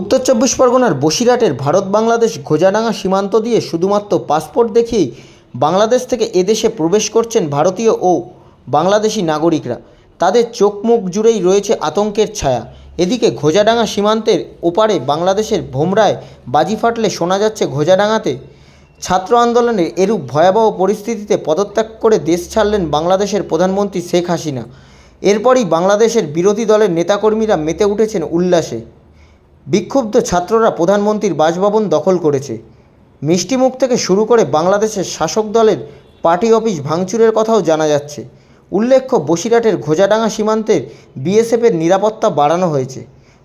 উত্তর চব্বিশ পরগনার বসিরহাটের ভারত বাংলাদেশ ঘোজাডাঙ্গা সীমান্ত দিয়ে শুধুমাত্র পাসপোর্ট দেখিয়েই বাংলাদেশ থেকে এদেশে প্রবেশ করছেন ভারতীয় ও বাংলাদেশি নাগরিকরা। তাদের চোখ মুখ জুড়েই রয়েছে আতঙ্কের ছায়া। এদিকে ঘোজাডাঙ্গা সীমান্তের ওপারে বাংলাদেশের ভোমরায় বাজি ফাটলে শোনা যাচ্ছে ঘোজাডাঙ্গাতে ছাত্র আন্দোলনের এরূপ ভয়াবহ পরিস্থিতিতে পদত্যাগ করে দেশ ছাড়লেন বাংলাদেশের প্রধানমন্ত্রী শেখ হাসিনা। এরপরই বাংলাদেশের বিরোধী দলের নেতাকর্মীরা মেতে উঠেছেন উল্লাসে। বিক্ষুব্ধ ছাত্ররা প্রধানমন্ত্রীর বাসভবন দখল করেছে। মিষ্টিমুখ থেকে শুরু করে বাংলাদেশের শাসক দলের পার্টি অফিস ভাঙচুরের কথাও জানা যাচ্ছে। উল্লেখ্য, বসিরহাটের ঘোজাডাঙ্গা সীমান্তের বিএসএফের নিরাপত্তা বাড়ানো হয়েছে।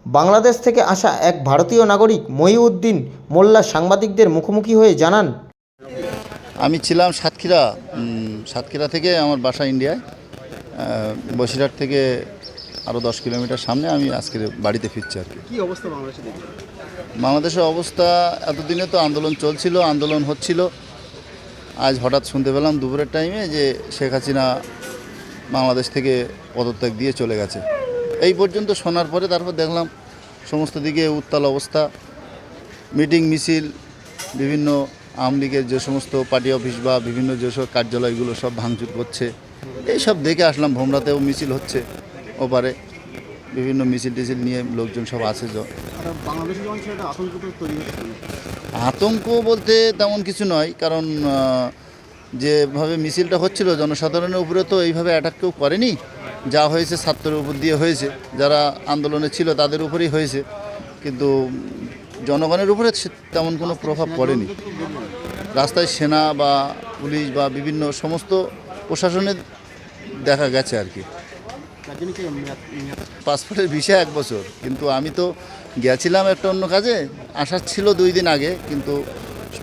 বাংলাদেশ থেকে আসা এক ভারতীয় নাগরিক মহিউদ্দিন মোল্লা সাংবাদিকদের মুখোমুখি হয়ে জানান, আমি ছিলাম সাতক্ষীরা সাতক্ষীরা থেকে আমার বাসা ইন্ডিয়ায়। বসিরহাট থেকে আরও দশ কিলোমিটার সামনে আমি আজকে বাড়িতে ফিরছি আর কি। কি অবস্থা বাংলাদেশে বাংলাদেশের অবস্থা এতদিনে তো আন্দোলন চলছিল আন্দোলন হচ্ছিল। আজ হঠাৎ শুনতে পেলাম দুপুরের টাইমে যে শেখ হাসিনা বাংলাদেশ থেকে পদত্যাগ দিয়ে চলে গেছে। এই পর্যন্ত শোনার পরে তারপর দেখলাম সমস্ত দিকে উত্তাল অবস্থা। মিটিং মিছিল বিভিন্ন আওয়ামী লীগের যে সমস্ত পার্টি অফিস বা বিভিন্ন যেসব কার্যালয়গুলো সব ভাঙচুর করছে এইসব দেখে আসলাম ভোমরাতেও মিছিল হচ্ছে। ওপারে বিভিন্ন মিছিল টিছিল নিয়ে লোকজন সব আছে আতঙ্ক বলতে তেমন কিছু নয় কারণ যেভাবে মিছিলটা হচ্ছিল জনসাধারণের উপরে তো এইভাবে অ্যাটাক কেউ করেনি। যা হয়েছে ছাত্রের উপর দিয়ে হয়েছে। যারা আন্দোলনে ছিল তাদের উপরেই হয়েছে। কিন্তু জনগণের উপরে তেমন কোনো প্রভাব পড়েনি। রাস্তায় সেনা বা পুলিশ বা বিভিন্ন সমস্ত প্রশাসনের দেখা গেছে আর কি। পাসপোর্টের ভিসা এক বছর কিন্তু আমি তো গেছিলাম একটা অন্য কাজে আসার ছিল দুই দিন আগে কিন্তু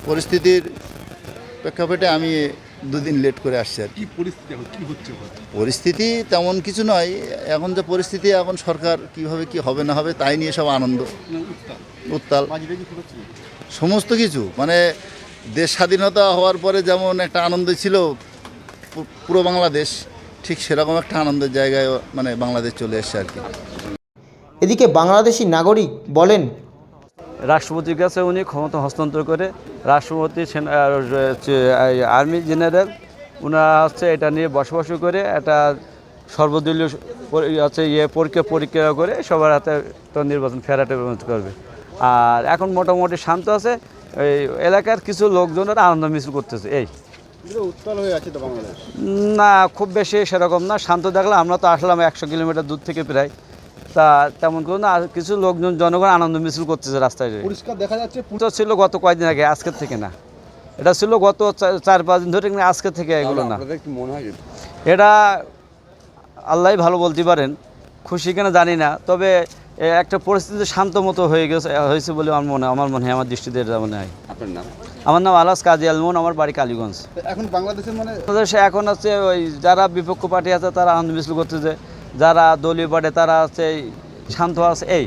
পরিস্থিতির প্রেক্ষাপটে আমি দুদিন লেট করে আসছি আর কি। পরিস্থিতি এখন? কি হচ্ছে পরিস্থিতি তেমন কিছু নয় এখন যে পরিস্থিতি এখন সরকার কীভাবে কি হবে না হবে তাই নিয়ে সব আনন্দ। উত্তাল। সমস্ত কিছু মানে দেশ স্বাধীনতা হওয়ার পরে যেমন একটা আনন্দ ছিল পুরো বাংলাদেশ ঠিক সেরকম একটা আনন্দের জায়গায় মানে বাংলাদেশ চলে এসছে আর কি। এদিকে বাংলাদেশি নাগরিক বলেন রাষ্ট্রপতির কাছে উনি ক্ষমতা হস্তান্তর করে রাষ্ট্রপতি সেনা হচ্ছে, এই আর্মি জেনারেল ওনারা হচ্ছে এটা নিয়ে বসবাস করে একটা সর্বদলীয় স- হচ্ছে ইয়ে পরীক্ষা পরীক্ষা করে সবার হাতে তো নির্বাচন ফেরাটে করবে। আর এখন মোটামুটি শান্ত আছে এই এলাকার কিছু লোকজনের আনন্দ মিছিল করতেছে এই। উত্তাল হয়ে আছে তো বাংলাদেশ? না খুব বেশি সেরকম না। শান্ত দেখলে আমরা তো আসলাম একশো কিলোমিটার দূর থেকে প্রায়। তা তেমন করে না আর কিছু লোকজন জনগণ আনন্দ মিছিল করতেছে রাস্তায় পরিষ্কার দেখা যাচ্ছে তো ছিল গত কয়েকদিন আগে আজকের থেকে না। এটা ছিল গত চার পাঁচ দিন ধরে আজকের থেকে এগুলো না। মনে হয় এটা আল্লাহ ভালো বলতে পারেন। খুশি কেন জানি না। তবে একটা পরিস্থিতি শান্ত মতো হয়ে গেছে হয়েছে বলে আমার মনে আমার মনে হয় আমার দৃষ্টিতে এটা মনে হয়। আপনার নাম? আমার নাম আলাস কাজী আলমন আমার বাড়ি কালীগঞ্জ। এখন বাংলাদেশের মানে বাংলাদেশে এখন আছে ওই যারা বিপক্ষ পার্টি আছে তারা আনন্দ মিছিল করতেছে যারা দলীয় পার্টি তারা আছে শান্ত আছে এই।